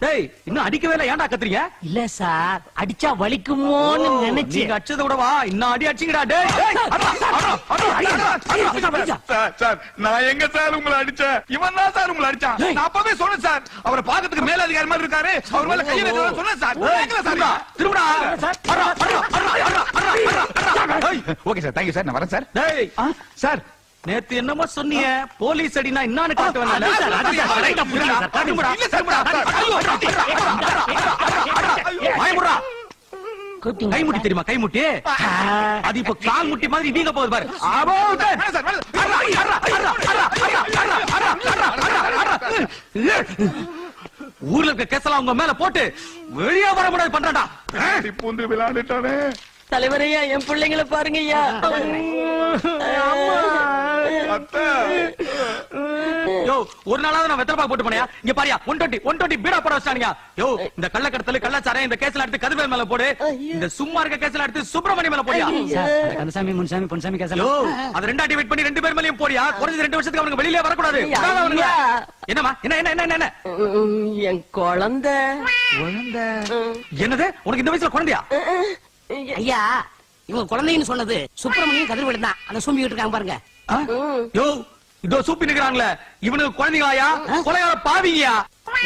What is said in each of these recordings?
டேய் இன்னும் அடிக்கவே இல்லை ஏன்டா கத்துறீங்க இல்ல சார் அடிச்சா வலிக்குமோன்னு நினைச்சு நீங்க அடிச்சதை விட வா இன்னும் அடி அடிச்சுங்கடா டேய். சார் சார் நான் எங்க சார் உங்களை அடிச்சேன் இவன் தான் சார் உங்களை அடிச்சான். நான் அப்பவே சொன்னேன் சார் அவரை பாக்கிறதுக்கு மேல அதிகாரி மாதிரி இருக்காரு அவர் மேல கையை வைக்க சொன்னேன் சார் கேட்கல சார் திரும்புடா. ஏய், ஓகே சார் தேங்க்யூ சார் நான் வரேன் சார் டேய் சார் நேத்து என்னமோ சொன்னீங்க போலீஸ் அடினா என்னன்னு காட்டு வந்தா கை முட்டி தெரியுமா கை முட்டி அது இப்ப கால் முட்டி மாதிரி வீங்க போகுது பாரு ஊர்ல இருக்க கேசலாம் உங்க மேல போட்டு வெளியே வர முடியாது பண்றாடா வந்து விளையாண்டுட்டானே தலைவரையா என் பிள்ளைங்களை பாருங்க ஐயா யோ ஒரு நாளாவது நான் போட்டு போனியா? இங்க பாரியா ஒன் டுவெண்ட்டி ஒன் டுவெண்ட்டி பீடா போட வச்சானுங்க யோ இந்த கள்ளக்கடத்தல் கள்ளச்சாரம் இந்த கேஸ்ல எடுத்து கதிர்வேல் மேல போடு. இந்த சும்மா இருக்க கேஸ்ல எடுத்து சுப்பிரமணியம் மேல போடியா? கந்தசாமி முன்சாமி பொன்சாமி யோ அது ரெண்டா டிவைட் பண்ணி ரெண்டு பேர் மேலயும் போடியா? குறைஞ்சது ரெண்டு வருஷத்துக்கு அவனுக்கு வெளியிலே வரக்கூடாது. என்னம்மா? என்ன என்ன என்ன என்ன? என் குழந்தை. என்னது? உனக்கு இந்த வயசுல குழந்தையா? ஐயா இவங்க குழந்தைன்னு சொன்னது சுப்பிரமணியம் கதிர்வேடு தான். அந்த சூம்பிக்கிட்டு இருக்காங்க பாருங்க? யோ இதோ சூப்பி நிக்கிறாங்களே. இவனுக்கு குழந்தைங்களாயா கொலையாள பாவிங்கயா?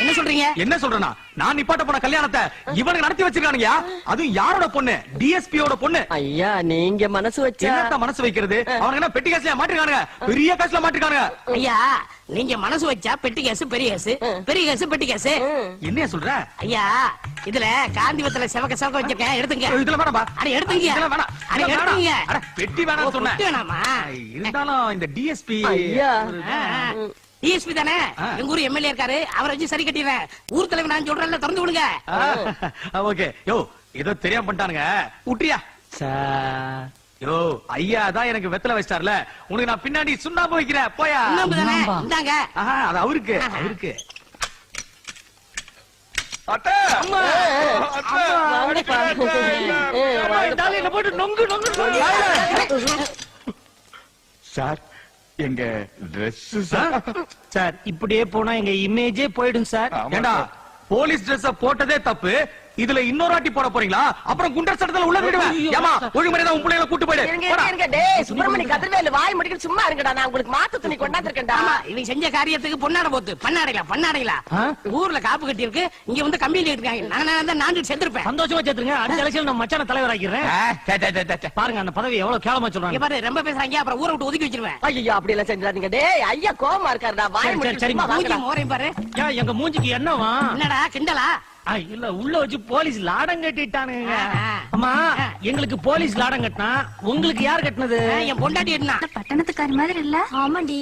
என்ன சொல்றீங்க? என்ன சொல்றேனா நான் நிப்பாட்ட போன கல்யாணத்தை இவனுக்கு நடத்தி வச்சிருக்கானுங்கயா? அதுவும் யாரோட பொண்ணு? டிஎஸ்பியோட பொண்ணு. ஐயா நீங்க மனசு வச்சா என்னத்த மனசு வைக்கிறது? அவனுக்கு என்ன பெட்டி கேஸ்ல மாட்டிருக்கானுங்க? பெரிய கேஸ்ல மாட்டிருக்கானுங்க. ஐயா நீங்க மனசு வச்சா பெட்டி கேஸ் பெரிய கேஸ். பெரிய கேஸ் பெட்டி கேஸ். என்னைய சொல்ற? ஐயா இதுல காந்திபத்துல செவக்க செவக்க வச்சிருக்கேன் எடுத்துங்க. இதுல வேணாம்பா அட எடுத்துங்க. இதெல்லாம் வேணாம். அட எடுத்துங்க வேணாம். அட, பெட்டி வேணாம்னு சொன்னேன். வேணாமா இருந்தாலும் இந்த டிஎஸ்பி ஐயா. டிஎஸ்பி தானே. எங்க ஊர் எம்எல்ஏ இருக்காரு. அவரை வச்சு சரி கட்டிடுறேன். ஊர் தலைவர் நான் சொல்றேன்ல திறந்து விடுங்க. ஓகே. யோ ஏதோ தெரியாம பண்ணிட்டானுங்க. சார். யோ ஐயா தான் எனக்கு வெத்தல வச்சிட்டார்ல. உனக்கு நான் பின்னாடி சுண்ணாம்பு வைக்கிறேன். போயா. இந்தாங்க. அது அவருக்கு. அவருக்கு. அத்தை! அத்தை! வாங்கப்பா. அடிக்காதீங்க. போட்டு நொங்கு நொங்கு சார் எங்க Dress சார் சார் இப்படியே போனா எங்க இமேஜே போயிடும் சார். ஏண்டா. போலீஸ் Dress போட்டதே தப்பு. இதுல இன்னொரு வாட்டி போட போறீங்களா? அப்புறம் குண்டர் சட்டத்துல உள்ள விடுவேன். ஏமா ஒழுங்குமுறை உன் பிள்ளைகளை கூட்டு போயிடு. சுப்பிரமணி கதிர்வேலு வாய் முடிக்கிட்டு சும்மா இருங்கடா. நான் உங்களுக்கு மாத்து துணி கொண்டாந்துருக்கேன்டா. ஆமா இவங்க செஞ்ச காரியத்துக்கு பொன்னாட போத்து பண்ணாடைகளா பண்ணாடைகளா ஊர்ல காப்பு கட்டி இருக்கு இங்க வந்து கம்பியில இருக்காங்க. நான் நான் தான் நான்கு செத்துருப்பேன். சந்தோஷமா சேர்த்துருங்க அடுத்த எலெக்ஷன் நம்ம மச்சான தலைவர் ஆக்கிறேன் ஆ, டே, டே, டே, டே, டே. பாருங்க அந்த பதவி எவ்வளவு கேவலமா சொல்றாங்க. பாரு ரொம்ப பேசுறாங்க. அப்புறம் ஊரை விட்டு ஒதுக்கி வச்சிருவேன். ஐயோ அப்படி எல்லாம் செஞ்சாதீங்க டேய் ஐயா கோவமா இருக்காருடா. வாய் சரி, முடிக்கிட்டு சரி, சும்மா மூஞ்சி மோரையும் பாரு. எங்க மூஞ்சிக்கு என்னவா? என்னடா கிண்டலா? இல்ல உள்ள வச்சு போலீஸ் லாடம் கட்டிட்டானுங்க. அம்மா எங்களுக்கு போலீஸ் லாடம் கட்டினா உங்களுக்கு யார் கட்டினது? என் பொண்டாட்டி என்ன பட்டணத்துக்காரி மாதிரி இல்ல. ஆமாண்டி.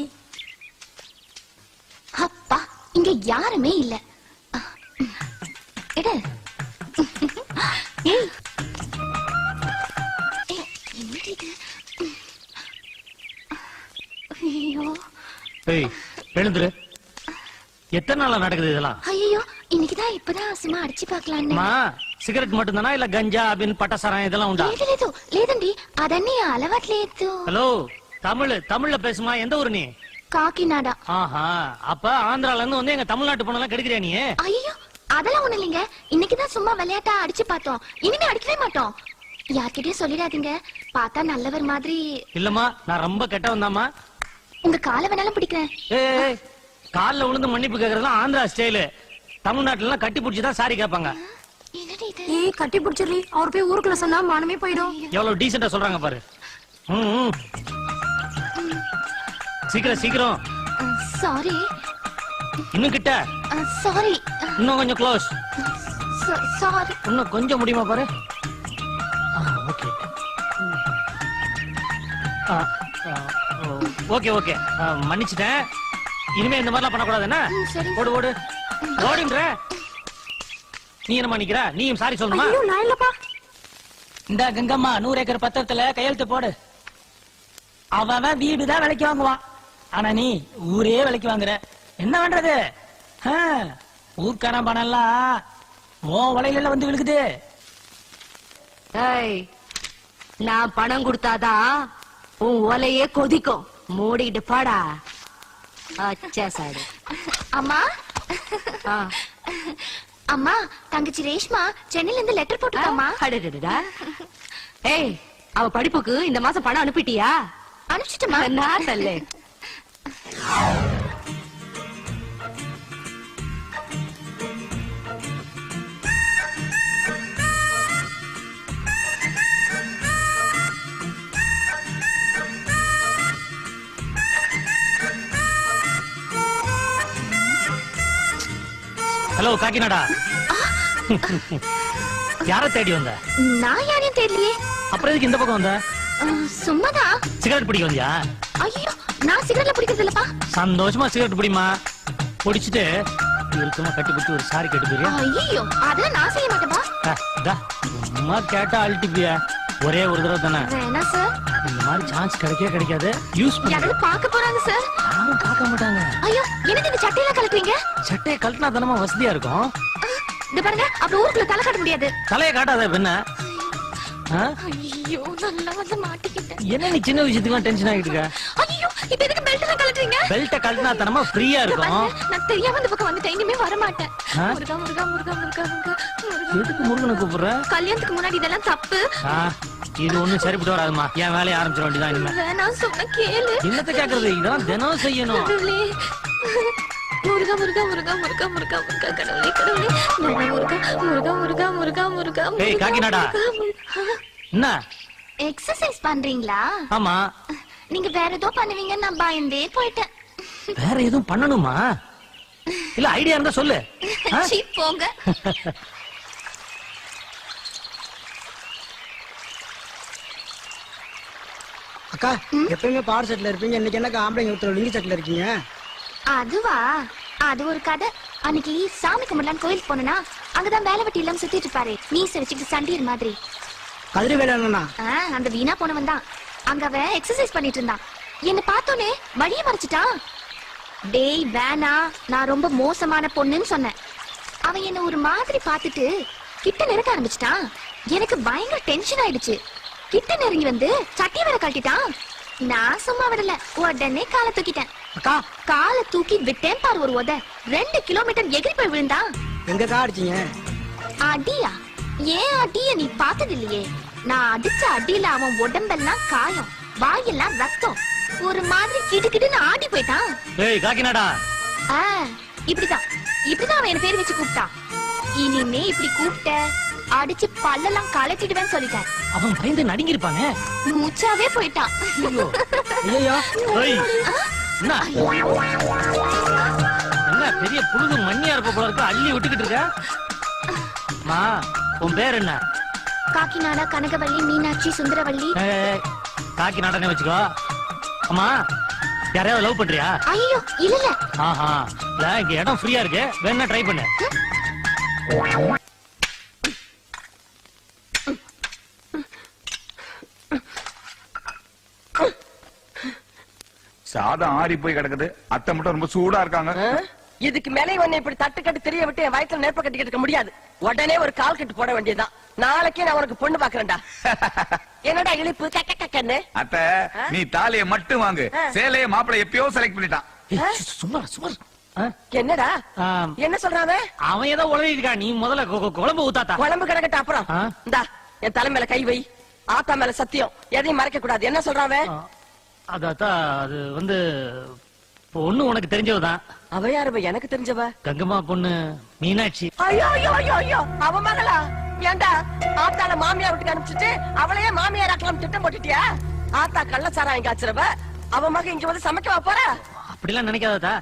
அப்பா இங்க யாருமே இல்ல. எடு. எழுந்துரு. எத்தனை நாளா நடக்குது இதெல்லாம்? ஐயோ இன்னைக்குதான் இப்பதான் சும்மா அடிச்சு பாக்கலான்னு அம்மா సిగరెట్ మటుందనా ఇలా గంజా అబిన్ పట్టసరం இதெல்லாம் உண்டா లేదు లేదు లేదండి అదన్నీ అలవాట్లేదు ஹலோ தமிழ் தமிழ்ல பேசுமா எந்த ஊரு நீ కాకినాడ ஆஹா அப்ப ஆந்திரால இருந்து வந்து எங்க தமிழ்நாட்டு பொண்ணெல்லாம் கெடுக்கிறியா நீ ஐயோ அதெல்லாம் ஒண்ணு இல்லைங்க இன்னைக்குதான் சும்மா விளையாட்டா அடிச்சு பார்த்தோம் இனிமே அடிக்கவே மாட்டோம் யார்கிட்டயும் சொல்லிடாதீங்க பார்த்தா நல்லவர் மாதிரி இல்லம்மா நான் ரொம்ப கெட்டவன் தாம்மா உங்க காலை வேணாலும் பிடிக்கிறேன் ஏய் கால்ல விழுந்து மன்னிப்பு கேக்குறதுலாம் ஆந்திரா ஸ்டைலு தமிழ்நாட்டுல கட்டி பிடிச்சி தான் சாரி கேட்பாங்க. ஏய் கட்டி பிடிச்சிடறி. அவர் போய் ஊருக்குள்ள சொன்னா மானமே போயிடும். எவ்வளவு டீசெண்டா சொல்றாங்க பாரு. சீக்கிரம் சீக்கிரம். சாரி இன்னும் கிட்ட? சாரி இன்னும் கொஞ்சம் க்ளோஸ் சாரி இன்னும் கொஞ்சம் முடியுமா பாரு? ஓகே ஓகே ஓகே மன்னிச்சிட்டேன். இனிமே இந்த மாதிரிலாம் பண்ணக்கூடாது என்ன? ம், சரி. ஓடு ஓடு. ஓடுன்ற. நீ என்னமா நிக்கிற? நீயும் சாரி சொல்லணுமா? நான் இல்லப்பா. இந்த கங்கம்மா நூறு ஏக்கர் பத்திரத்துல கையெழுத்து போடு. அவன் வீடுதான் விலைக்கு வாங்குவான். ஆனா நீ ஊரே விலைக்கு வாங்குற. என்ன பண்றது? ஆ, ஊர்க்கான பணம் எல்லாம் உன் வலையில வந்து விழுகுது. ஏய் நான் பணம் கொடுத்தாதான் உன் ஒலையே கொதிக்கும். மூடிட்டு பாடா. அச்சா சாடு அம்மா. அம்மா தங்கச்சி ரேஷ்மா சென்னையில இருந்து லெட்டர் போட்டுருக்காமா அடடடடா. ஏய் அவ படிப்புக்கு இந்த மாசம் பணம் அனுப்பிட்டியா? அனுப்பிச்சிட்டுமா நான் தல்லே. ஹலோ காக்கிநாடா. யார தேடி வந்த? நான் யாரையும் தெரியலையே அப்புறம் எதுக்கு இந்த பக்கம் வந்த? அஹ், சும்மாதான். சிகரெட் பிடிக்க வந்தியா? ஐயோ நான் சிகரெட்ல பிடிக்கிறது இல்லப்பா சந்தோஷமா சிகரெட் பிடிமா பிடிச்சிட்டு இறுக்கமா கட்டி பிடிச்சி ஒரு சாரி கட்டி போறியா? ஐயோ அதெல்லாம் நான் செய்ய மாட்டேப்பா. சும்மா கேட்டா அழட்டிப்பியா ஒரே ஒரு தடவை தானே? வேணா சார் இந்த மாதிரி சான்ஸ் கிடைக்கவே கிடைக்காது. யூஸ் பண்ணி. யாராவது பார்க்க போறாங்க சார் யாரும் பார்க்க மாட்டாங்க. ஐயோ எனக்கு இந்த சட்டையெல்லாம் கலக்குறீங்க சட்டையை கழட்டினா தானமா வசதியா இருக்கும்? இந்த பாருங்க அப்புறம் ஊருக்குள்ள தலை காட்ட முடியாது. தலையை காட்டாத ஆ? ஐயோ நல்லா வந்து மாட்டிக்கிட்டேன். என்ன நீ சின்ன விஷயத்துக்குலாம் டென்ஷன் ஆகிட்டு இருக்க? ஐயோ இப்ப எதுக்கு பெல்ட் எல்லாம் கலட்டுறீங்க பெல்ட்டை கழட்டினா தானமா ஃப்ரீயா இருக்கும். நான் தெரியாம இந்த பக்கம் வந்துட்டேன். இனிமே வர மாட்டேன் முருகா முருகா முருகா முருகா முருகா. எதுக்கு முருகனை கூப்பிடுற கல்யாணத்துக்கு முன்னாடி இதெல்லாம் தப்பு இது ஒண்ணும் சரிப்பட்டு வராதுமா என் வேலையை ஆரம்பிச்சிட வேண்டியதான் இனிமே வேணாம் சொன்ன கேளு என்னத்த கேக்குறது இதெல்லாம் தினம் செய்யணும் முருகா முருகா முருகா முருகா முருகா முருகா கடவுளே கடவுளே முருகா முருகா முருகா முருகா முருகா ஏய், காக்கிநாடா. என்ன எக்ஸசைஸ் பண்றீங்களா ஆமா நீங்க வேற ஏதோ பண்ணுவீங்கன்னு நான் பயந்தே போயிட்டேன் வேற எதுவும் பண்ணணுமா இல்ல ஐடியா இருந்தா சொல்லு போங்க அக்கா எப்பயுமே பாவாடை செட்ல இருப்பீங்க. இன்னைக்கு என்னக்கா ஆம்பளைங்க ஒருத்தர் லிங்கி செட்ல இருக்கீங்க. அதுவா? அது ஒரு கதை. அன்னைக்கு சாமி கும்பிடலான்னு கோயிலுக்கு போனா அங்கதான் வேலை வெட்டி இல்லாம சுத்திட்டு இருப்பாரு. மீச வச்சுக்கிட்டு சண்டீர் மாதிரி. கதிரி வேலை என்னண்ணா ஆ, அந்த வீணா போனவன் தான் அங்க அவன் எக்ஸசைஸ் பண்ணிட்டு இருந்தான். என்ன பார்த்தோன்னே வழிய மறைச்சிட்டான் டேய் வேணா. நான் ரொம்ப மோசமான பொண்ணுன்னு சொன்னேன். அவன் என்ன ஒரு மாதிரி பார்த்துட்டு கிட்ட நெருங்க ஆரம்பிச்சிட்டான். எனக்கு பயங்கர டென்ஷன் ஆயிடுச்சு. கிட்ட நெருங்கி வந்து சட்டி வேற கழட்டிட்டான். நான் சும்மா விடல உடனே காலை தூக்கிட்டேன். அக்கா. காலை தூக்கி விட்டேன் பாரு ஒரு உத. ரெண்டு கிலோமீட்டர் எகிரி போய் விழுந்தான். எங்கக்கா அடிச்சீங்க? அடியா? ஏன் அடிய நீ பார்த்தது இல்லையே நான் அடிச்ச அடியில அவன் உடம்பெல்லாம் காயம் வாயெல்லாம் ரத்தம். ஒரு மாதிரி கிடுகிடுன்னு ஆடி போயிட்டான். ஏய் காக்கிநாடா. ஆ, இப்படிதான். இப்படிதான் அவன் என்ன பேர் வச்சு கூப்பிட்டான். இனிமே இப்படி கூப்பிட்ட அடிச்சு பல்லெல்லாம் கலட்டிடுவேன்னு சொல்லிட்டேன். அவன் பயந்து நடுங்கிருப்பாங்க மூச்சாவே போயிட்டான். ஐயோ. என்ன? என்ன பெரிய புழுது மண்ணியா இருப்ப போல இருக்கு? அள்ளி விட்டுக்கிட்டு இருக்க? மா உன் பேர் என்ன? காக்கிநாடா கனகவள்ளி மீனாட்சி சுந்தரவள்ளி. ஏய், காக்கி நாடனே வச்சுக்கோ. அம்மா யாரையாவது லவ் பண்றியா? ஐயோ இல்ல ஆஹா. இல்ல இங்க இடம் ஃப்ரீயா இருக்கு. வேணா ட்ரை பண்ணு. சாதம் ஆறி போய் கிடக்குது. அத்தை மட்டும் ரொம்ப சூடா இருக்காங்க. இதுக்கு மேலே உன்னை இப்படி தட்டு கட்டு தெரிய விட்டு என் வயத்துல நெருப்ப கட்டிக்கிட்டு இருக்க முடியாது. உடனே ஒரு கால் கட்டு போட வேண்டியதுதான். நாளைக்கே நான் உனக்கு பொண்ணு பாக்குறேன்டா என்னடா இழிப்பு? கக்க கக்கன்னு அத்தை நீ தாலிய மட்டும் வாங்கு. சேலைய மாப்பிள்ளை எப்பயோ செலக்ட் பண்ணிட்டான். சும்மா சும்மா? என்னடா? ஆ, என்ன சொல்றான் அவன்? அவன் ஏதோ உளறி இருக்கான். நீ முதல்ல குழம்பு ஊத்தாத்தா. குழம்பு கிடக்கட்ட அப்புறம்? இந்தா என் தலை மேல கை வை. ஆத்தா மேல சத்தியம். எதையும் மறைக்க கூடாது என்ன சொல்றான் அதாத்தா அது வந்து பொண்ணு உனக்கு தெரிஞ்சவதான். அவ எனக்கு தெரிஞ்சவ? கங்கம்மா பொண்ணு மீனாட்சி. ஐயோ ஐயோ ஐயோ ஐயோ! அவ மகளா? ஏண்டா ஆத்தால மாமியார் வீட்டுக்கு அனுப்பிச்சிட்டு அவளையே மாமியார் ஆக்கலாம் திட்டம் போட்டுட்டியா? ஆத்தா கள்ளச்சாராயம் காய்ச்சறவ அவ மக இங்க வந்து சமைக்கவா போற? அப்படிலாம் நினைக்காததா.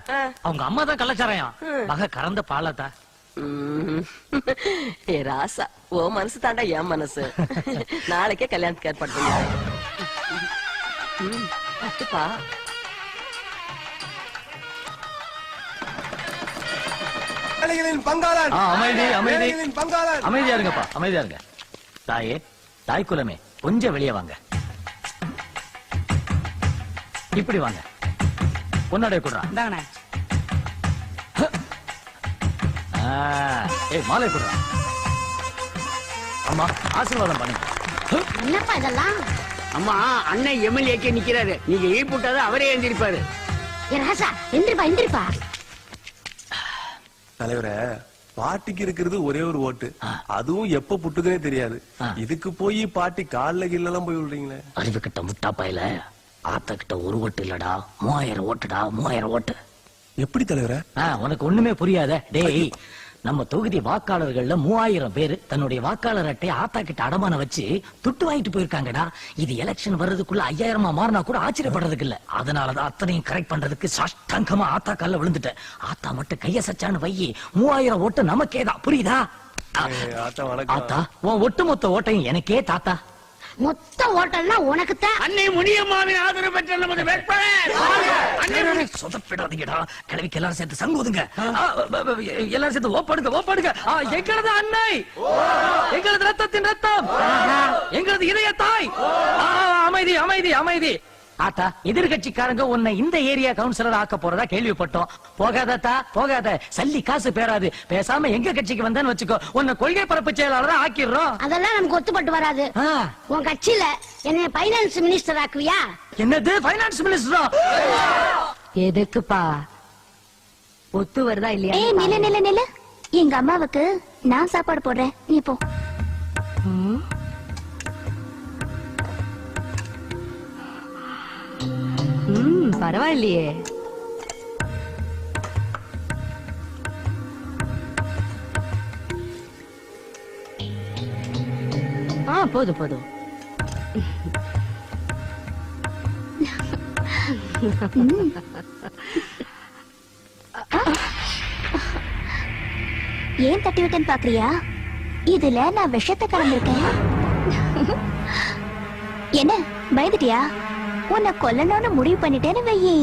அவங்க அம்மா தான் கள்ளச்சாராயம் மக கறந்த பாலாத்தா. ஏ ராசா ஓ மனசு தாண்டா என் மனசு. நாளைக்கே கல்யாணத்துக்கு ஏற்பாடு பண்ணி ம், பத்துப்பா ஏழைகளின் பங்காளன் ஆ, அமைதி, அமைதி. ஏழைகளின் பங்காளன் அமைதியா இருங்கப்பா அமைதியா இருங்க. தாயே தாய் குலமே கொஞ்சம் வெளியே வாங்க. இப்படி வாங்க. பொன்னாடைய குடுறா. இந்தாங்கண்ணே. ஆ, ஏய் மாலை குடுறா. அம்மா ஆசீர்வாதம் பண்ணுங்க. என்னப்பா இதெல்லாம்? அம்மா அண்ணன் எம்எல்ஏக்கே நிக்கிறாரு. நீங்க ஈ போட்டாதான் அவரே எழுந்திருப்பாரு. ராசா எந்திரிப்பா எந்திரிப்பா தலைவரே பாட்டிக்கு இருக்கிறது ஒரே ஒரு ஓட்டு. அதுவும் எப்ப புட்டுக்குனே தெரியாது. இதுக்கு போய் பாட்டி கால்ல கீழெல்லாம் போய் விடுறீங்களே. அறிவு கிட்ட முட்டா பயல ஆத்த கிட்ட ஒரு ஓட்டு இல்லடா மூவாயிரம் ஓட்டுடா மூவாயிரம் ஓட்டு. எப்படி தலைவரே? உனக்கு ஒண்ணுமே புரியாத. டேய் நம்ம தொகுதி வாக்காளர்கள்ல மூவாயிரம் பேர் தன்னுடைய வாக்காளர் அட்டை ஆத்தா கிட்ட அடமான வச்சு துட்டு வாங்கிட்டு போயிருக்காங்கடா. இது எலெக்ஷன் வர்றதுக்குள்ள ஐயாயிரமா மாறினா கூட ஆச்சரியப்படுறதுக்கு இல்ல. அதனாலதான் அத்தனையும் கரெக்ட் பண்றதுக்கு சாஷ்டாங்கமா ஆத்தா கால்ல விழுந்துட்டேன். ஆத்தா மட்டும் கைய சச்சான்னு வையி மூவாயிரம் ஓட்டு நமக்கேதான். புரியுதா? ஆத்தா உன் ஒட்டுமொத்த ஓட்டையும் எனக்கே தாத்தா. மொத்த ஹோட்டல்னா உனக்குத்தான். அன்னை முனியம்மாவின் ஆதரவு பெற்ற நமது வேட்பாளர். அண்ணே, சொதப்பிடாதீங்கடா. கிழவிக்கு எல்லாரும் சேர்த்து சங்கோதுங்க. எல்லாரும் சேர்த்து ஓப்பாடுங்க ஓப்பாடுங்க எங்களது அன்னை. எங்களது ரத்தத்தின் ரத்தம். எங்களது இதய தாய் ஆ, அமைதி அமைதி அமைதி. ஆத்தா எதிர்கட்சிக்காரங்க உன்னை இந்த ஏரியா கவுன்சிலர் ஆக்க போறதா கேள்விப்பட்டோம். போகாதத்தா போகாத. சல்லி காசு பேராது. பேசாம எங்க கட்சிக்கு வந்தேன்னு வச்சுக்கோ. உன்னை கொள்கை பரப்பு செயலாளரா ஆக்கிடுறோம். அதெல்லாம் நமக்கு ஒத்துப்பட்டு வராது. உன் கட்சியில என்ன பைனான்ஸ் மினிஸ்டர் ஆக்குவியா? என்னது? பைனான்ஸ் மினிஸ்டரா எதுக்குப்பா? ஒத்து வருதா இல்லையா? ஏய் நில நில நில எங்க அம்மாவுக்கு நான் சாப்பாடு போடுறேன். நீ போ. பரவாயில்லையே. ஆ போதும் போதும். ஏன் தட்டி விட்டேன்னு பாக்குறியா? இதுல நான் விஷத்தை கலந்துருக்கேன். என்ன பயந்துட்டியா? உன்னை கொல்லணும்னு முடிவு பண்ணிட்டேன்னு வெயி.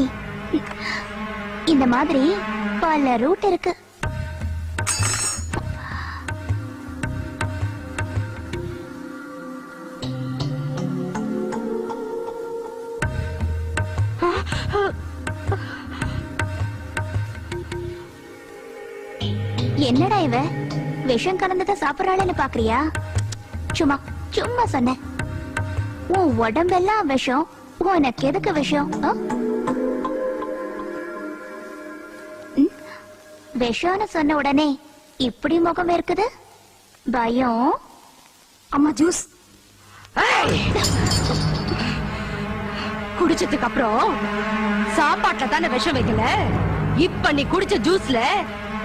இந்த மாதிரி பல ரூட் இருக்கு. என்னடா இவ? விஷம் கலந்தத சாப்பிடறாளேன்னு பாக்குறியா? சும்மா சும்மா சொன்னேன். உன் உடம்பெல்லாம் விஷம் உனக்கு எதுக்கு விஷம்? ஆ? ம்? விஷம்னு சொன்ன உடனே இப்படி முகம் இருக்குது பயம்? அம்மா ஜூஸ். குடிச்சதுக்கு அப்புறம் சாப்பாட்டுல தானே விஷம் வைக்கல? இப்ப நீ குடிச்ச ஜூஸ்ல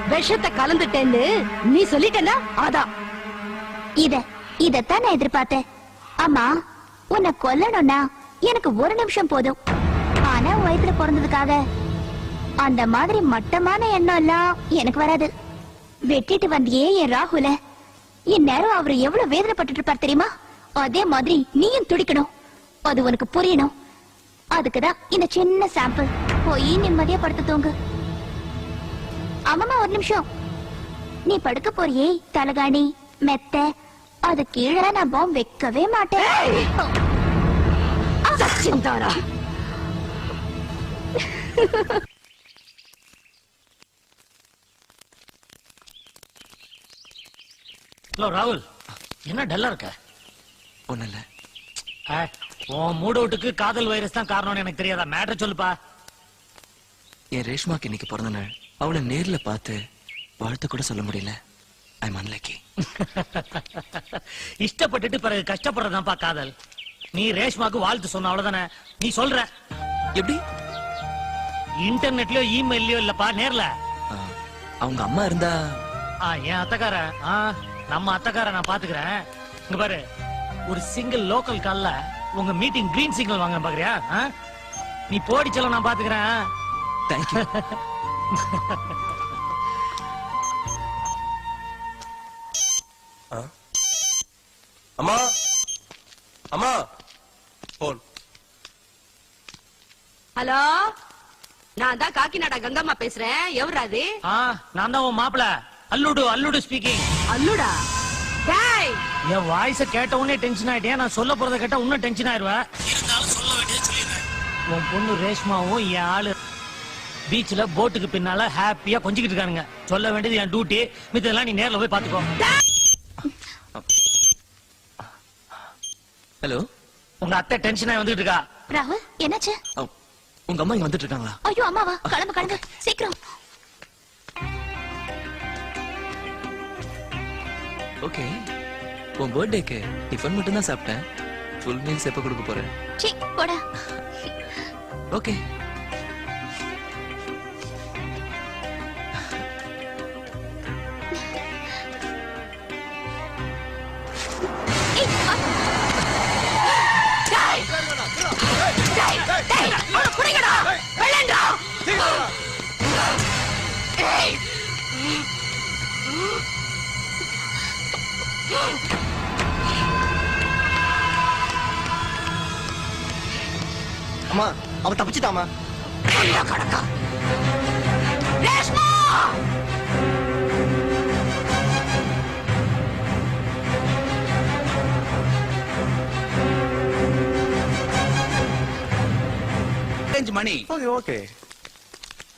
விஷத்தை கலந்துட்டேன்னு நீ சொல்லிட்டேன்னா அதான் இத இதத்தான் நான் எதிர்பார்த்தேன். அம்மா உன்னை கொல்லணும்னா எனக்கு ஒரு நிமிஷம் போதும். ஆனா வயிற்றுல பிறந்ததுக்காக. அந்த மாதிரி மட்டமான எண்ணம் எல்லாம் எனக்கு வராது. வெட்டிட்டு வந்தியே என் ராகுல. இந்நேரம் அவர் எவ்வளவு வேதனைப்பட்டு இருப்பார் தெரியுமா? அதே மாதிரி நீயும் துடிக்கணும். அது உனக்கு புரியணும். அதுக்குதான் இந்த சின்ன சாம்பிள் போய் நிம்மதியா படுத்து தூங்கு. ஆமாமா ஒரு நிமிஷம். நீ படுக்க போறியே தலகாணி மெத்த. அது கீழே நான் பாம் வைக்கவே மாட்டேன். சச்சின்தாரா ஹலோ ராகுல். என்ன டல்லா இருக்க? ஒண்ணு இல்ல உன் மூட் அவுட்டுக்கு காதல் வைரஸ் தான் காரணம்னு எனக்கு தெரியாதா? மேட்டர் சொல்லுப்பா. என் ரேஷ்மாக்கு இன்னைக்கு பிறந்த நாள். அவளை நேர்ல பார்த்து வாழ்த்து கூட சொல்ல முடியல. ஐ அன்லக்கி இஷ்டப்பட்டுட்டு பிறகு கஷ்டப்படுறதான்ப்பா காதல். நீ ரேஷ்மாக்கு வாழ்த்து சொன்ன அவ்வளவுதானே? நீ சொல்ற. எப்படி? இன்டர்நெட்லயோ இமெயில்லயோ இல்லப்பா நேர்ல. அவங்க அம்மா இருந்தா? ஆ, என் அத்தக்கார ஆ, நம்ம அத்தக்கார நான் பாத்துக்கிறேன். இங்க பாரு ஒரு சிங்கிள் லோக்கல் கால்ல உங்க மீட்டிங் கிரீன் சிக்னல் வாங்க பாக்குறியா? நீ போடி சொல்ல நான் பாத்துக்கிறேன். தேங்க்யூ அம்மா போன் ஹலோ? நான் தான் காக்கிநாடா கங்கம்மா பேசுறேன். எவராது ஆ, நான் தான் உன் மாப்பிள. அல்லுடு அல்லுடு ஸ்பீக்கிங் அல்லுடா? டேய்! என் வாய்ஸ கேட்ட உடனே டென்ஷன் ஆயிட்டேன். நான் சொல்ல போறத கேட்டா இன்னும் டென்ஷன் ஆயிருவேன் இருந்தாலும் சொல்ல வேண்டியது சொல்லிடுறேன். உன் பொண்ணு ரேஷ்மாவும் என் ஆளு பீச்ல போட்டுக்கு பின்னால ஹாப்பியா கொஞ்சிக்கிட்டு இருக்கானுங்க. சொல்ல வேண்டியது என் டியூட்டி மித்ததெல்லாம் நீ நேர்ல போய் பாத்துக்கோ ஹலோ உங்க அத்தை டென்ஷன் ஆகி வந்துட்டு இருக்கா. ராகுல் என்னாச்சு? உங்க அம்மா இங்க வந்துட்டு இருக்காங்களா ஐயோ அம்மாவா? கிளம்பு கிளம்பு. சீக்கிரம். ஓகே. உன் பர்த்டேக்கு டிஃபன் மட்டும் தான் சாப்பிட்டேன். ஃபுல் மீல்ஸ் எப்ப கொடுக்க போறேன்? ஓகே. அவ தப்பிச்சிட்டாமா? கடக்கா. ரேஷ்மா! மணி ஓகே ஓகே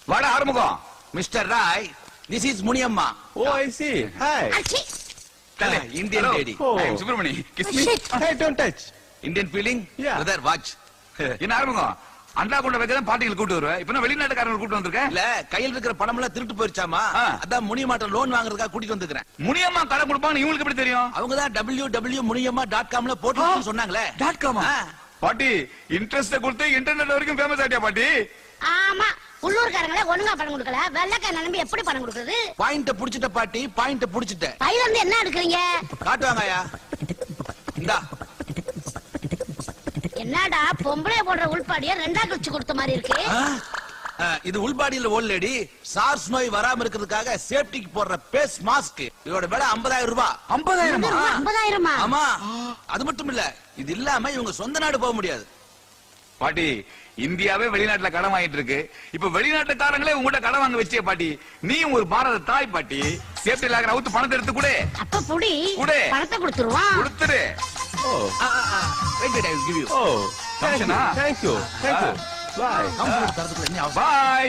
வாடா Arumugam. Mister Roy this is Muniyamma oh I see hi அச்சி Indian lady Oh. Subramani kiss me don't touch Indian feeling. Brother watch என்ன ஆரம்பம் அண்டா கொண்ட வைக்க தான் பாட்டிகள் கூட்டு வருவேன் இப்ப வெளிநாட்டுக்காரங்க கூட்டு வந்திருக்கேன் இல்ல கையில் இருக்கிற பணம் எல்லாம் திருட்டு போயிருச்சாமா. அதான் முனியமாட்ட லோன் வாங்குறதுக்காக கூட்டிட்டு வந்துக்கிறேன். முனியம்மா கடை கொடுப்பாங்க இவங்களுக்கு எப்படி தெரியும்? அவங்க தான் டபிள்யூ டபிள்யூ முனியம்மா டாட் காம்ல போட்டு சொன்னாங்களே டாட் காமா. பாட்டி இன்ட்ரெஸ்ட் கொடுத்து இன்டர்நெட் வரைக்கும் ஃபேமஸ் ஆயிட்டியா பாட்டி? ஆமா உள்ளூர்காரங்களே ஒழுங்கா பணம் கொடுக்கல. வெள்ளக்கார நம்பி எப்படி பணம் கொடுக்குறது? பாயிண்ட புடிச்சிட்ட பாட்டி பாயிண்ட புடிச்சிட்ட. பையில இருந்து என்ன எடுக்கிறீங்க? காட்டுவாங்க ஐயா இந்தா. என்னடா பொம்பளை போடுற உள்பாடிய ரெண்டா கழிச்சு கொடுத்த மாதிரி இருக்கு? இது உள்பாடியில் ஓல் லேடி சார்ஸ் நோய் வராம இருக்கிறதுக்காக சேஃப்டிக்கு போடுற பேஸ் மாஸ்க் இதோட விலை 50000 ரூபாய் ஐம்பதாயிரமா? ஐம்பதாயிரமா? ஆமா அது மட்டும் இல்ல இது இல்லாம இவங்க சொந்த நாடு போக முடியாது. பாட்டி இந்தியாவே வெளிநாட்டுல கடன் வாங்கிட்டு இருக்கு. இப்ப வெளிநாட்டுக்காரங்களே உங்ககிட்ட கடன் வாங்க வச்சிய பாட்டி. நீயும் ஒரு பாரத தாய் பாட்டி. சேஃப்டி லாகர் அவுத்து பணத்தை எடுத்து கொடு. அப்ப புடி. குடு. பணத்தை கொடுத்துருவான் கொடுத்துரு oh wait, I will give you. Oh thank you? Thank you you bye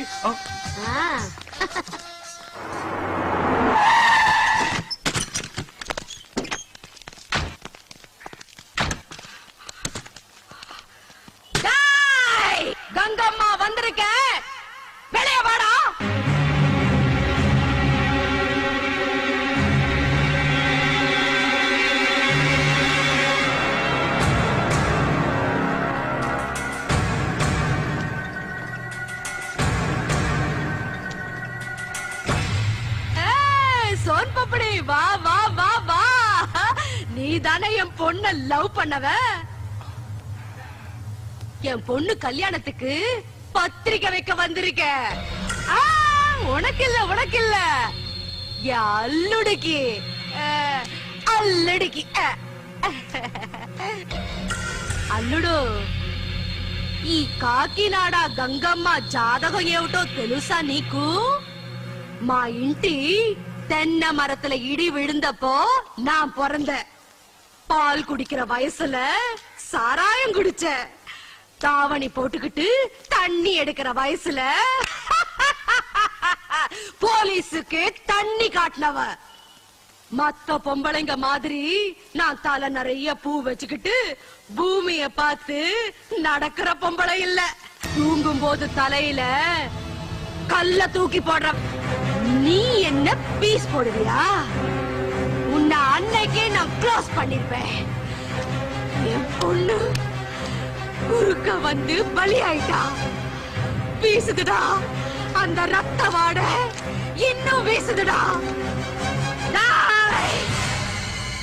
பண்ணவ என் பொண்ணு கல்யாணத்துக்கு பத்திரிக்கை வைக்க வந்திருக்க ஆ, உனக்கு இல்ல உனக்கு இல்ல என் அல்லுடிக்கு அஹ், அல்லுடிக்கு அஹ். అల్లుడు ఈ కాకినాడ గంగమ్మ జాతకం ఏమిటో తెలుసా నీకు మా ఇంటి தென்னை மரத்துல இடி விழுந்தப்போ நான் பிறந்தேன் பால் குடிக்கிற வயசுல சாராயம் குடிச்ச. தாவணி போட்டுக்கிட்டு தண்ணி எடுக்கிற வயசுல. போலீஸுக்கு தண்ணி காட்டினவ. மத்த பொம்பளைங்க மாதிரி நான் தலை நிறைய பூ வச்சுக்கிட்டு பூமிய பார்த்து நடக்கிற பொம்பளை இல்ல. தூங்கும் போது தலையில கல்ல தூக்கி போடுற நீ என்ன பீஸ் போடுவியா? உன்னை அன்னைக்கே நான் க்ளோஸ் பண்ணிருப்பேன் என் பொண்ணு குறுக்க வந்து பலியாயிட்டா. வீசுதுடா. அந்த ரத்த வாட இன்னும் வீசுதுடா.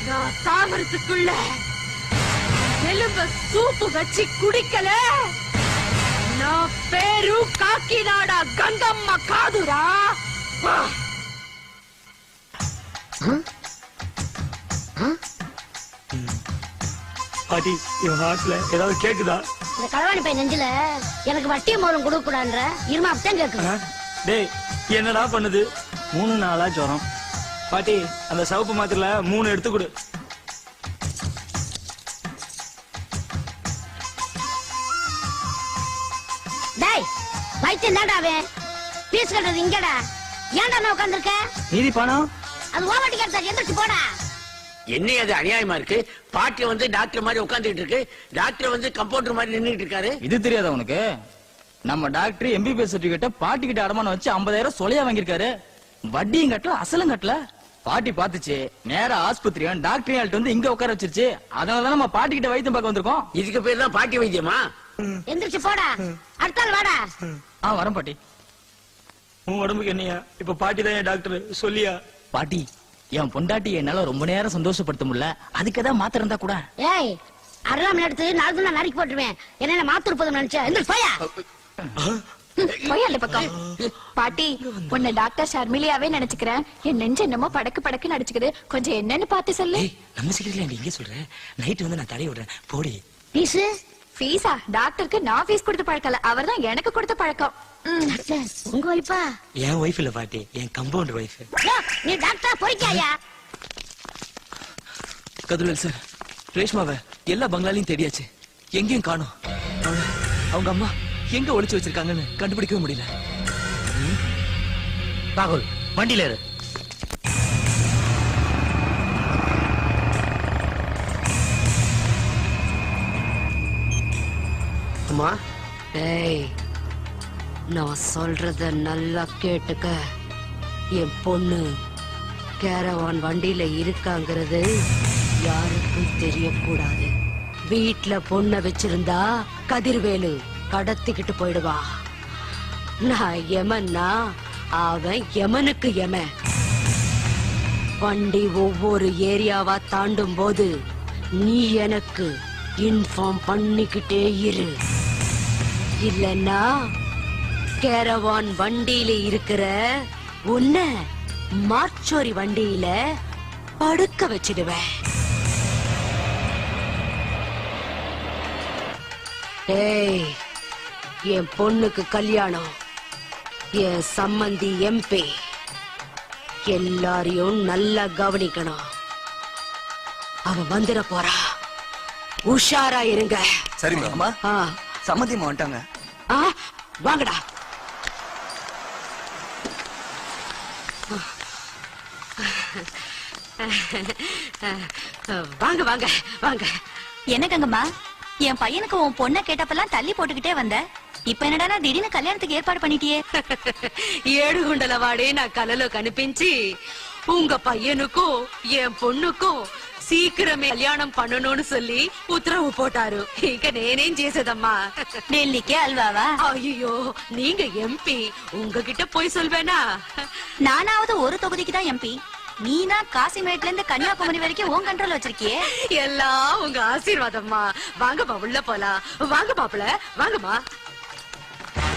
நான் சாகரத்துக்குள்ள எலும்ப சூப்பு வச்சு குடிக்கல. நான் பேரு காக்கிநாடா கங்கம்மா காதுரா. Huh? பாட்டி இவன் ஹார்ட்ல ஏதாவது கேக்குதா? இந்த களவாணி பையன் நெஞ்சில எனக்கு வட்டிய மூலம் கொடுக்க கூடாதுன்ற இருமா அப்பதான் கேக்குது டேய் என்னடா பண்ணுது? மூணு நாளா ஜுரம். பாட்டி அந்த சவுப்பு மாத்திரல மூணு எடுத்து கொடு. டேய் பைத்தியம் தான்டா அவன். பீஸ் கட்டுறது இங்கடா. ஏன்டா நான் உட்காந்துருக்க மீதி பணம்? அது ஓவட்டி கட்ட எந்திரிச்சு போடா. என்ன அது அநியாயமா இருக்கு? பாட்டி வந்து டாக்டர் மாதிரி உட்கார்ந்துட்டு இருக்கு. டாக்டர் வந்து கம்பவுண்டர் மாதிரி நின்னுட்டு இருக்காரு. இது தெரியாதா உனக்கு? நம்ம டாக்டர் எம்பிபிஎஸ் சர்டிபிகேட்ட பாட்டி கிட்ட அடமானம் வச்சு 50000 சொலையா வாங்கியிருக்காரு. வட்டியும் கட்டல அசலும் கட்டல. பாட்டி பாத்துச்சு நேரா ஆஸ்பத்திரியும் டாக்டர் வந்து இங்க உட்கார வச்சிருச்சு. அதனாலதான் நம்ம பாட்டி கிட்ட வைத்தியம் பார்க்க வந்திருக்கோம். இதுக்கு பேர் தான் பாட்டி வைத்தியமா? எந்திரிச்சு போடா. அடுத்த ஆள் வாடா. ஆ வரேன் பாட்டி. உன் உடம்புக்கு என்னையா? இப்ப பாட்டி தான் டாக்டர். சொல்லியா? பாட்டி என் பொண்டாட்டி என்னால ரொம்ப நேரம் சந்தோஷப்படுத்த முடியல. அதுக்கு ஏதாவது மாத்திரம் இருந்தா கூட. ஏய் அருளாம எடுத்து நாலு தான் நறுக்கி போட்டுருவேன். என்ன மாத்து இருப்பதும் நினைச்சேன் எந்திரிச்சு போயா? பக்கம். பாட்டி உன்னை டாக்டர் ஷர்மிலியாவே நினைச்சுக்கிறேன். என் நெஞ்சு என்னமோ படக்கு படக்கு நடிச்சுக்குது கொஞ்சம் என்னன்னு பார்த்து சொல்லு. நம்ம சீக்கிரம் நீ இங்கே சொல்ற? நைட் வந்து நான் தடவி விடுறேன். போடி. பீசு ஃபீஸா டாக்டருக்கு நான் ஃபீஸ் கொடுத்து பழக்கல அவர்தான் எனக்கு கொடுத்த பழக்கம். உங்க வைப்பா என் ஒய்ஃப் இல்ல பாட்டி என் கம்பவுண்ட் ஒய்ஃப் நீ டாக்டரா பொறிக்காயா கதிரவேல் சார் ரேஷ்மாவை எல்லா பங்களாலையும் தேடியாச்சு. எங்கேயும் காணோம். அவங்க அம்மா எங்க ஒளிச்சு வச்சிருக்காங்கன்னு கண்டுபிடிக்கவே முடியல. ராகுல் வண்டியில இரு அம்மா? டேய் நான் சொல்றத நல்லா கேட்டுக்க. என் பொண்ணு கேரவான் வண்டியில இருக்காங்கிறது யாருக்கும் தெரியக்கூடாது. வீட்டுல பொண்ண வச்சிருந்தா கதிர்வேலு கடத்திக்கிட்டு போயிடுவா. நான் எமன்னா அவன் எமனுக்கு எம வண்டி ஒவ்வொரு ஏரியாவா தாண்டும் போது நீ எனக்கு இன்ஃபார்ம் பண்ணிக்கிட்டே இரு. இல்லைன்னா கேரவான் வண்டியில இருக்கிற உன்ன மாச்சோரி வண்டியில படுக்க வச்சிடுவேன். ஏய் என் பொண்ணுக்கு கல்யாணம் என் சம்மந்தி எம்பி. எல்லாரையும் நல்லா கவனிக்கணும். அவ வந்துட போறா. உஷாரா இருங்க. சரி மேம் வந்துட்டாங்க. ஆ, வாங்கடா. வாங்க வாங்க வாங்க என்ன கங்கம்மா என் பையனுக்கு உன் பொண்ணை கேட்டப்பெல்லாம் தள்ளி போட்டுக்கிட்டே வந்த இப்ப என்னடா திடீர்னு கல்யாணத்துக்கு ஏற்பாடு பண்ணிட்டியே ఏడుగుండల వాడే నా కలలో కనిపించి உங்க பையனுக்கும் என் பொண்ணுக்கும் சீக்கிரமே கல்யாணம் பண்ணணும்னு சொல்லி உத்தரவு போட்டாரு இங்க நேனேம் చేసేదమ్మా டெல்லிக்கே அல்வாவா ஐயோ நீங்க எம்பி உங்ககிட்ட போய் சொல்வேனா நானாவது ஒரு தொகுதிக்கு தான் எம்பி நீனா காசிமேட்ல இருந்து கன்னியாகுமரி வரைக்கும் உன் கண்ட்ரோல் வச்சிருக்கியே எல்லாம் உங்க ஆசீர்வாதம்மா வாங்கம்மா உள்ள போலாம் வாங்க மாப்பிள வாங்கம்மா